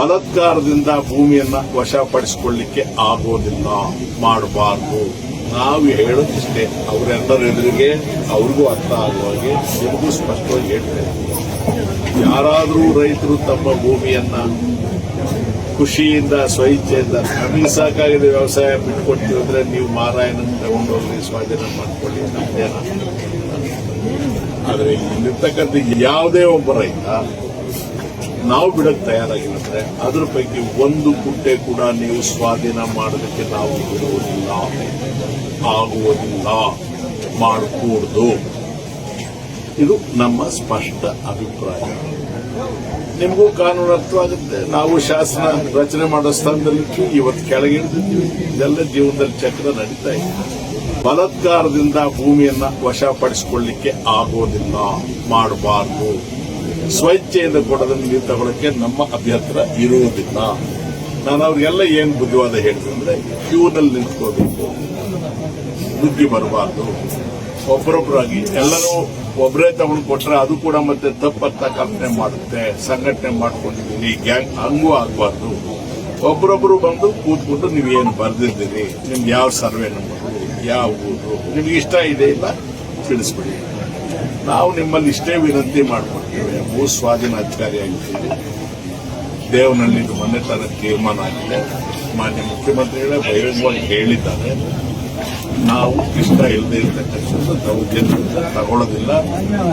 ಬಲಾತ್ಕಾರದಿಂದ ಭೂಮಿಯನ್ನ ವಶಪಡಿಸಿಕೊಳ್ಳಿಕ್ಕೆ ಆಗೋದಿಲ್ಲ, ಮಾಡಬಾರ್ದು. ನಾವು ಹೇಳೋದಿಷ್ಟೇ ಅವರೆಲ್ಲರ ಅವ್ರಿಗೂ ಅರ್ಥ ಆಗುವ ಹಾಗೆ ನಿಮಗೂ ಸ್ಪಷ್ಟವಾಗಿ ಹೇಳ್ತೇನೆ. ಯಾರಾದರೂ ರೈತರು ತಮ್ಮ ಭೂಮಿಯನ್ನ ಖುಷಿಯಿಂದ, ಸ್ವಇಚ್ಛೆಯಿಂದ, ನಮಗೆ ಸಾಕಾಗಿದೆ ವ್ಯವಸಾಯ ಬಿಟ್ಕೊಡ್ತೀವಿ ಅಂದ್ರೆ ನೀವು ಮಾರಾಯಣ ತಗೊಂಡೋಗಿ ಸ್ವಾಧೀನ ಮಾಡ್ಕೊಳ್ಳಿ ನಮ್ದೇನ ಆದರೆ ಇಲ್ಲಿರ್ತಕ್ಕಂಥ ಯಾವುದೇ ಒಬ್ಬ ರೈತ ನಾವು ಬಿಡಕ್ ತಯಾರಾಗಿರುತ್ತೆ ಅದ್ರ ಪೈಕಿ ಒಂದು ಗುಡ್ಡೆ ಕೂಡ ನೀವು ಸ್ವಾಧೀನ ಮಾಡೋದಕ್ಕೆ ನಾವು ಬಿಡುವುದಿಲ್ಲ, ಆಗುವುದಿಲ್ಲ, ಮಾಡಕೂಡ್ದು. ಇದು ನಮ್ಮ ಸ್ಪಷ್ಟ ಅಭಿಪ್ರಾಯ. ನಿಮಗೂ ಕಾನೂನು ಅರ್ಥವಾಗುತ್ತೆ. ನಾವು ಶಾಸನ ರಚನೆ ಮಾಡೋ ಸ್ಥಾನದಲ್ಲಿ ಇವತ್ತು ಕೆಳಗಿಳಿದಿದ್ದೀವಿ ಇದೆಲ್ಲ ಜೀವನದಲ್ಲಿ ಚಕ್ರ ನಡೀತಾ ಇದೆ. ಬಲಾತ್ಕಾರದಿಂದ ಭೂಮಿಯನ್ನ ವಶಪಡಿಸಿಕೊಳ್ಳಿಕ್ಕೆ ಆಗೋದಿಲ್ಲ, ಮಾಡಬಾರ್ದು. ಸ್ವಇಚ್ಛೆಯಿಂದ ಕೊಡೋದನ್ನು ನೀವು ತಗೊಳಕ್ಕೆ ನಮ್ಮ ಅಭ್ಯಂತರ ಇರುವುದಿಲ್ಲ ನಾನು ಅವ್ರಿಗೆಲ್ಲ ಏನ್ ಬುದ್ಧಿವಾದ ಹೇಳ್ತೀನಿ ಅಂದ್ರೆ ಕ್ಯೂನಲ್ಲಿ ನಿಂತ್ಕೋಬೇಕು. ಬುದ್ಧಿ ಬರಬಾರ್ದು. ಒಬ್ಬರೊಬ್ಬರಾಗಿ ಎಲ್ಲರೂ ಒಬ್ಬರೇ ತಗೊಂಡು ಕೊಟ್ರೆ ಅದು ಕೂಡ ಮತ್ತೆ ತಪ್ಪತ್ತ ಕಲ್ಪನೆ ಮಾಡುತ್ತೆ, ಸಂಘಟನೆ ಮಾಡ್ಕೊಂಡಿದ್ದೀರಿ ಗ್ಯಾಂಗ್ ಹಂಗೂ ಆಗಬಾರ್ದು. ಒಬ್ಬರೊಬ್ಬರು ಬಂದು ಕೂತ್ಕೊಂಡು ನೀವು ಏನು ಬರೆದಿದ್ದೀರಿ? ನಿಮ್ಗೆ ಯಾವ ಸರ್ವೆ ನಂಬರು, ಯಾವ ಊರು? ನಿಮ್ಗೆ ಇಷ್ಟ ಇದೆ ಇಲ್ಲ, ತಿಳಿಸ್ಬಿಡಿ. ನಾವು ನಿಮ್ಮಲ್ಲಿ ಇಷ್ಟೇ ವಿನಂತಿ ಮಾಡ್ಕೊಡ್ತೇವೆ ಭೂ ಸ್ವಾಧೀನ ದೇವನಲ್ಲಿ ಇದು ಮೊನ್ನೆ ತನ್ನ ತೀರ್ಮಾನ ಆಗಿದೆ. ಮಾನ್ಯ ಮುಖ್ಯಮಂತ್ರಿಗಳೇ ಬಹಿರಂಗವಾಗಿ ಹೇಳಿದ್ದಾರೆ. ನಾವು ಇಷ್ಟ ಇಲ್ಲದೆ ಇರತಕ್ಕಂಥದ್ದು ದೌರ್ಜನ್ಯದಿಂದ ತಗೊಳ್ಳೋದಿಲ್ಲ.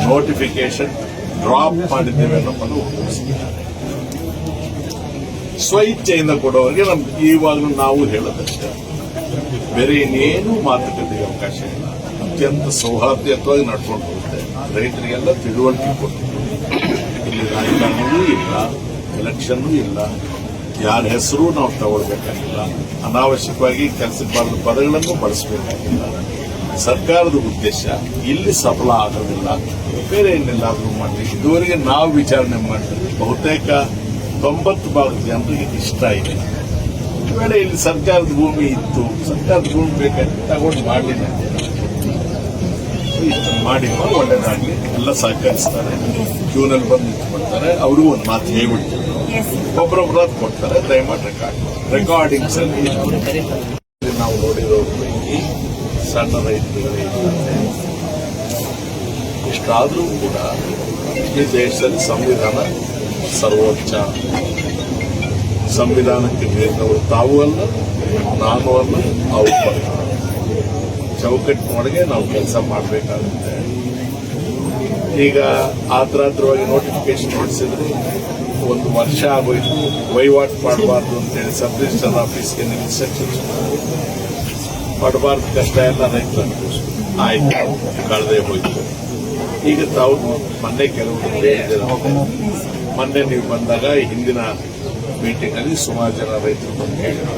ನೋಟಿಫಿಕೇಶನ್ ಡ್ರಾಪ್ ಮಾಡಿದ್ದೇವೆ ಅನ್ನೋದನ್ನು ಒಪ್ಪಿಸಿದ್ದಾರೆ ಸ್ವಇಚ್ಛೆಯಿಂದ ಕೊಡೋರಿಗೆ ನಮ್ಗೆ ಈವಾಗಲೂ ನಾವು ಹೇಳೋದಷ್ಟೇ. ಬೇರೆ ಇನ್ನೇನು ಮಾತುಕತೆಗೆ ಅವಕಾಶ ಇಲ್ಲ. ಅತ್ಯಂತ ಸೌಹಾರ್ದಯುತವಾಗಿ ನಡ್ಕೊಂಡು ರೈತರಿಗೆಲ್ಲ ತಿಳುವಳಿಕೆ ಕೊಟ್ಟು ಇಲ್ಲಿ ರಾಜಕಾರಣವೂ ಇಲ್ಲ ಎಲೆಕ್ಷನ್ನೂ ಇಲ್ಲ. ಯಾರ ಹೆಸರು ನಾವು ತಗೊಳ್ಬೇಕಾಗಿಲ್ಲ. ಅನಾವಶ್ಯಕವಾಗಿ ಕೆಲಸಕ್ಕೆ ಬಾರದ ಪದಗಳನ್ನು ಬಳಸಬೇಕಾಗಿಲ್ಲ. ಸರ್ಕಾರದ ಉದ್ದೇಶ ಇಲ್ಲಿ ಸಫಲ ಆಗೋದಿಲ್ಲ. ಬೇರೆ ಏನೆಲ್ಲಾದ್ರೂ ಮಾಡಿ. ಇದುವರೆಗೆ ನಾವು ವಿಚಾರಣೆ ಮಾಡಿದ್ವಿ ಬಹುತೇಕ ತೊಂಬತ್ತು ಭಾಗದ ಜನರಿಗೆ ಇಷ್ಟ ಇದೆ ವೇಳೆ ಇಲ್ಲಿ ಸರ್ಕಾರದ ಭೂಮಿ ಇತ್ತು, ಸರ್ಕಾರದ ಭೂಮಿ ಬೇಕಾದ್ರೆ ತಗೊಂಡು ಮಾಡಲಿಲ್ಲ. ಮಾಡಿ ಒಳ್ಳೇದಾಗ್ಲಿ. ಎಲ್ಲ ಸಹಕರಿಸ್ತಾರೆ. ಕ್ಯೂನಲ್ಲಿ ಬಂದು ನಿಂತ್ಕೊಳ್ತಾರೆ. ಅವರು ಒಂದು ಮಾತು ಹೇಳ್ಬಿಡ್ತಾರೆ ಒಬ್ಬರೊಬ್ಬರ ಕೊಡ್ತಾರೆ. ದಯಮಾಡಿ ರೆಕಾರ್ಡ್ ರೆಕಾರ್ಡಿಂಗ್ಸ್ ಅಲ್ಲಿ ನಾವು ನೋಡಿರೋ ಪೈಕಿ ಸಣ್ಣ ರೈತರುಗಳೇ ಇದ್ದಾರೆ. ಇಷ್ಟಾದರೂ ಕೂಡ ಈ ದೇಶದಲ್ಲಿ ಸಂವಿಧಾನ ಸರ್ವೋಚ್ಚ. ಸಂವಿಧಾನಕ್ಕೆ ಮೀರಿದವರು ತಾವು ಅಲ್ಲ ನಾನು ಅಲ್ಲ ಅವರು ಚೌಕಟ್ಟಿನೊಳಗೆ ನಾವು ಕೆಲಸ ಮಾಡಬೇಕಾಗುತ್ತೆ. ಈಗ ಆತ್ರಾತ್ರವಾಗಿ ನೋಟಿಫಿಕೇಶನ್ ಹೊಡಿಸಿದ್ರೆ ಒಂದು ವರ್ಷ ಆಗೋಯ್ತು. ವಹಿವಾಟು ಮಾಡಬಾರ್ದು ಅಂತೇಳಿ ಸಬ್ ರಿಜಿಸ್ಟರ್ ಆಫೀಸ್ಗೆ ನೀವು ಇನ್ಸ್ಟ್ರಕ್ಷನ್ಸ್ ಪಡಬಾರ್ದು ಕಷ್ಟ ಎಲ್ಲ ರೈತರ ಆಯ್ತು, ಕಳೆದೇ ಹೋಯ್ತು. ಈಗ ತಾವು ಮೊನ್ನೆ ಕೆಲವರು. ಮೊನ್ನೆ ನೀವು ಬಂದಾಗ ಹಿಂದಿನ ಮೀಟಿಂಗ್ ಅಲ್ಲಿ ಸುಮಾರು ಜನ ರೈತರು ಬಂದು ಹೇಳಿದ್ರು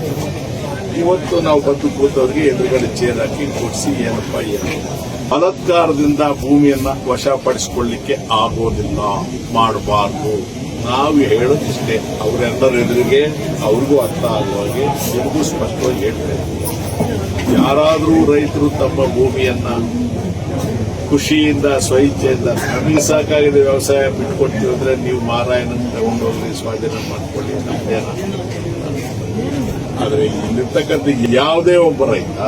ಇವತ್ತು ನಾವು ಬಂದು ಕೂತವ್ರಿಗೆ ಎದುರುಗಡೆ ಚೇರ್ ಹಾಕಿ, ಕೊಡಿಸಿ ಏನಪ್ಪ ಏನು ಬಲಾತ್ಕಾರದಿಂದ ಭೂಮಿಯನ್ನ ವಶಪಡಿಸಿಕೊಳ್ಳಿಕ್ಕೆ ಆಗೋದಿಲ್ಲ. ಮಾಡಬಾರ್ದು. ನಾವು ಹೇಳೋದಿಷ್ಟೇ, ಅವರೆಲ್ಲರ ಎದುರಿಗೆ ಅವ್ರಿಗೂ ಅರ್ಥ ಆಗುವಾಗೆ ನಿಮಗೂ ಸ್ಪಷ್ಟವಾಗಿ ಹೇಳ್ತೇವೆ ಯಾರಾದರೂ ರೈತರು ತಮ್ಮ ಭೂಮಿಯನ್ನ ಖುಷಿಯಿಂದ, ಸ್ವಇಚ್ಛೆಯಿಂದ, ನಮಗೆ ಸಾಕಾಗಿದೆ ವ್ಯವಸಾಯ ಬಿಟ್ಕೊಡ್ತೀವಿ ನೀವು ಮಾರಾಯಣ ತಗೊಂಡೋಗ್ರಿ, ಸ್ವಾಧೀನ ಮಾಡ್ಕೊಳ್ಳಿ ನಮ್ದೇನ ಆದರೆ ಇಲ್ಲಿರ್ತಕ್ಕಂಥ ಯಾವುದೇ ಒಬ್ಬ ರೈತ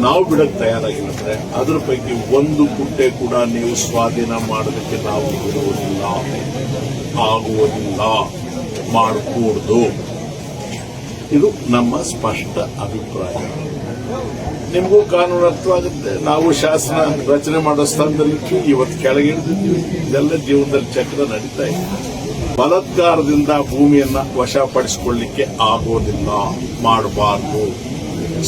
ನಾವು ಬಿಡಕ್ ತಯಾರಾಗಿರುತ್ತೆ. ಅದ್ರ ಪೈಕಿ ಒಂದು ಗುಟ್ಟೆ ಕೂಡ ನೀವು ಸ್ವಾಧೀನ ಮಾಡೋದಕ್ಕೆ ನಾವು ಬಿಡುವುದಿಲ್ಲ. ಆಗುವುದಿಲ್ಲ. ಮಾಡಕೂಡ್ದು. ಇದು ನಮ್ಮ ಸ್ಪಷ್ಟ ಅಭಿಪ್ರಾಯ. ನಿಮಗೂ ಕಾನೂನು ಅರ್ಥವಾಗುತ್ತೆ ನಾವು ಶಾಸನ ರಚನೆ ಮಾಡೋ ಸ್ಥಾನದಲ್ಲಿ ಇವತ್ತು ಕೆಳಗಿಳಿದಿದ್ದೀವಿ ಇದೆಲ್ಲ ಜೀವನದಲ್ಲಿ ಚಕ್ರ ನಡೀತಾ ಇದೆ. ಬಲತ್ಕಾರದಿಂದ ಭೂಮಿಯನ್ನ ವಶಪಡಿಸಿಕೊಳ್ಳಿಕ್ಕೆ ಆಗೋದಿಲ್ಲ. ಮಾಡಬಾರ್ದು.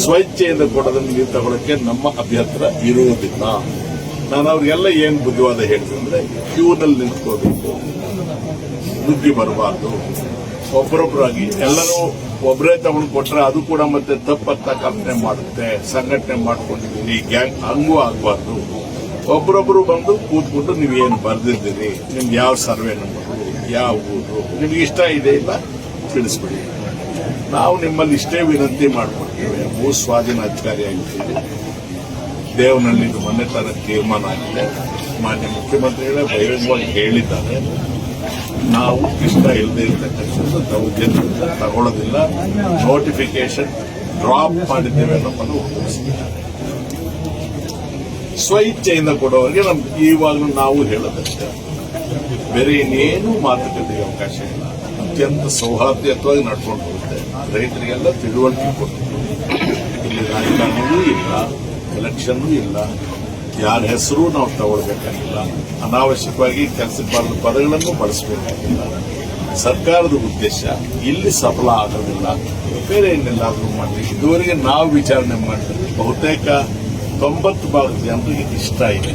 ಸ್ವಇಚ್ಛೆಯಿಂದ ಕೊಡೋದನ್ನು ನೀವು ತಗೊಳಕ್ಕೆ ನಮ್ಮ ಅಭ್ಯರ್ಥರ ಇರುವುದಿಲ್ಲ ನಾನು ಅವ್ರಿಗೆಲ್ಲ ಏನ್ ಬುದ್ಧಿವಾದ ಹೇಳ್ತೀನಿ ಅಂದ್ರೆ ಕ್ಯೂನಲ್ಲಿ ನಿಂತ್ಕೋಬೇಕು. ನುಗ್ಗಿ ಬರಬಾರ್ದು. ಒಬ್ಬರೊಬ್ಬರಾಗಿ ಎಲ್ಲರೂ ಒಬ್ಬರೇ ತಗೊಂಡು ಕೊಟ್ರೆ ಅದು ಕೂಡ ಮತ್ತೆ ತಪ್ಪತ್ತ ಕಲ್ಪನೆ ಮಾಡುತ್ತೆ, ಸಂಘಟನೆ ಮಾಡ್ಕೊಂಡಿದ್ದೀನಿ ಗ್ಯಾಂಗ್ ಹಂಗೂ ಆಗಬಾರ್ದು. ಒಬ್ಬರೊಬ್ಬರು ಬಂದು ಕೂತ್ಕೊಂಡು ನೀವು ಏನು ಬರೆದಿದ್ದೀರಿ? ನಿಮ್ಗೆ ಯಾವ ಸರ್ವೆ ನಂಬರು ಯಾವ ಊರು? ನಿಮ್ಗೆ ಇಷ್ಟ ಇದೆ ಇಲ್ಲ? ತಿಳಿಸ್ಬಿಡಿ. ನಾವು ನಿಮ್ಮಲ್ಲಿ ಇಷ್ಟೇ ವಿನಂತಿ ಮಾಡಿಕೊಡ್ತೇವೆ. ಭೂ ಸ್ವಾಧೀನ ಅಧಿಕಾರಿಯಾಗಿದ್ದೀವಿ ದೇವನಲ್ಲಿ ಮೊನ್ನೆ ತರ ತೀರ್ಮಾನ ಆಗಿದೆ. ಮಾನ್ಯ ಮುಖ್ಯಮಂತ್ರಿಗಳೇ ಬಹಿರಂಗವಾಗಿ ಹೇಳಿದ್ದಾರೆ. ನಾವು ಇಷ್ಟ ಇಲ್ಲದೆ ಇರತಕ್ಕಂಥದ್ದು ದೌರ್ಜನ್ಯ ತಗೊಳ್ಳೋದಿಲ್ಲ. ನೋಟಿಫಿಕೇಶನ್ ಡ್ರಾಪ್ ಮಾಡಿದ್ದೇವೆ ಅನ್ನೋದನ್ನು ಸ್ವಇಚ್ಛೆಯಿಂದ ಕೊಡೋರಿಗೆ ನಮ್ಗೆ ಇವಾಗಲೂ ನಾವು ಹೇಳೋದಷ್ಟೇ. ಬೇರೆ ಇನ್ನೇನು ಮಾತುಕತೆಗೆ ಅವಕಾಶ ಇಲ್ಲ. ಅತ್ಯಂತ ಸೌಹಾರ್ದಯುತವಾಗಿ ನಡ್ಕೊಂಡು ಹೋಗುತ್ತೆ. ರೈತರಿಗೆಲ್ಲ ತಿಳುವಳಿಕೆ ಕೊಟ್ಟು ಇಲ್ಲಿ ರಾಜಕಾರಣವೂ ಇಲ್ಲ ಎಲೆಕ್ಷನ್ ಇಲ್ಲ. ಯಾರ ಹೆಸರು ನಾವು ತಗೊಳ್ಬೇಕಾಗಿಲ್ಲ. ಅನಾವಶ್ಯಕವಾಗಿ ಕೆಲಸಬಾರದ ಪದಗಳನ್ನು ಬಳಸಬೇಕಾಗಿಲ್ಲ. ಸರ್ಕಾರದ ಉದ್ದೇಶ ಇಲ್ಲಿ ಸಫಲ ಆಗೋದಿಲ್ಲ. ಬೇರೆ ಏನೆಲ್ಲಾದರೂ ಮಾಡಲಿ. ಇದುವರೆಗೆ ನಾವು ವಿಚಾರಣೆ ಮಾಡಿದ್ರೆ ಬಹುತೇಕ ತೊಂಬತ್ತು ಭಾಗದ ಜನರಿಗೆ ಇಷ್ಟ ಇದೆ.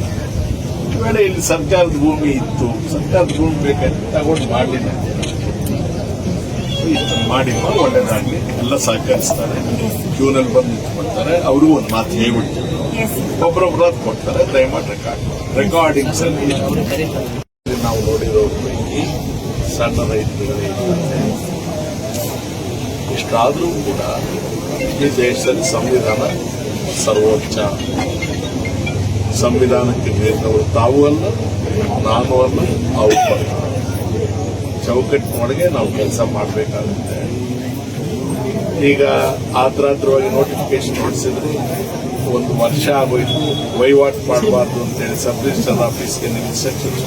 ವೇಳೆ ಇಲ್ಲಿ ಸರ್ಕಾರದ ಭೂಮಿ ಇತ್ತು, ಸರ್ಕಾರದ ಭೂಮಿ ಬೇಕಾದ್ರೆ ತಗೊಂಡು ಮಾಡಲಿಲ್ಲ. ಮಾಡಿ ಒಳ್ಳೇದಾಗ್ಲಿ ಎಲ್ಲ ಸಹಕರಿಸ್ತಾರೆ. ಕ್ಯೂನಲ್ಲಿ ಬಂದು ನಿಂತ್ಕೊಳ್ತಾರೆ. ಅವರು ಒಂದು ಮಾತು ಹೇಳ್ಬಿಡ್ತೀವಿ ಅದು ಕೊಡ್ತಾರೆ. ದಯಮಾಡಿ ರೆಕಾರ್ಡ್ ರೆಕಾರ್ಡಿಂಗ್ಸ್ ಅಲ್ಲಿ ನಾವು ನೋಡಿರೋ ಪೈಕಿ ಸಣ್ಣ ರೈತರುಗಳೇ ಇಷ್ಟಾದರೂ ಕೂಡ ಈ ದೇಶದಲ್ಲಿ ಸಂವಿಧಾನ ಸರ್ವೋಚ್ಚ. ಸಂವಿಧಾನಕ್ಕೆ ಮೀರಿದವರು ತಾವು ಅಲ್ಲ ನಾನು ಅಲ್ಲ ಅವರು ಅಲ್ಲ. ಚೌಕಟ್ಟಿನೊಳಗೆ ನಾವು ಕೆಲಸ ಮಾಡಬೇಕಾಗುತ್ತೆ. ಈಗ ಆತ್ರಾತ್ರವಾಗಿ ನೋಟಿಫಿಕೇಶನ್ ಹೊಡಿಸಿದ್ರು ಒಂದು ವರ್ಷ ಆಗೋಯ್ತು. ವಹಿವಾಟು ಮಾಡಬಾರ್ದು ಅಂತೇಳಿ ಸಬ್ ರಿಜಿಸ್ಟರ್ ಆಫೀಸ್ಗೆ ನೀವು ಇನ್ಸ್ಟ್ರಕ್ಷನ್ಸ್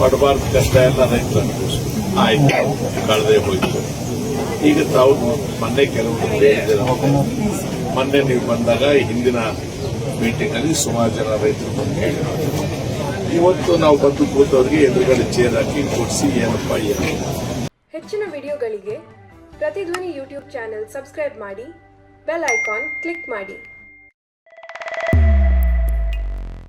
ಪಡಬಾರ್ದು ಕಷ್ಟ ಎಲ್ಲ ರೈತರು. ಆಯ್ತು, ಕಳೆದೇ ಹೋಯ್ತು. ಈಗ ತಾವು ಮೊನ್ನೆ ಕೆಲವರು ಮೊನ್ನೆ ನೀವು ಬಂದಾಗ ಹಿಂದಿನ ಮೀಟಿಂಗ್ ಅಲ್ಲಿ ಸುಮಾರು ಜನ ರೈತರು ಬಂದು ಹೇಳಿದ್ರು ಇವತ್ತು ನಾವು ಬಂದು ಕೂತವ್ರಿಗೆ ಎದುರುಗಡೆ ಚೇರ್ ಹಾಕಿ ಕೊಡಿಸಿ, ಏನಪ್ಪ ಏನು ಹೆಚ್ಚಿನ ವಿಡಿಯೋಗಳಿಗೆ ಪ್ರತಿಧ್ವನಿ ಯೂಟ್ಯೂಬ್ ಚಾನೆಲ್ ಸಬ್ಸ್ಕ್ರೈಬ್ ಮಾಡಿ, ಬೆಲ್ ಐಕಾನ್ ಕ್ಲಿಕ್ ಮಾಡಿ.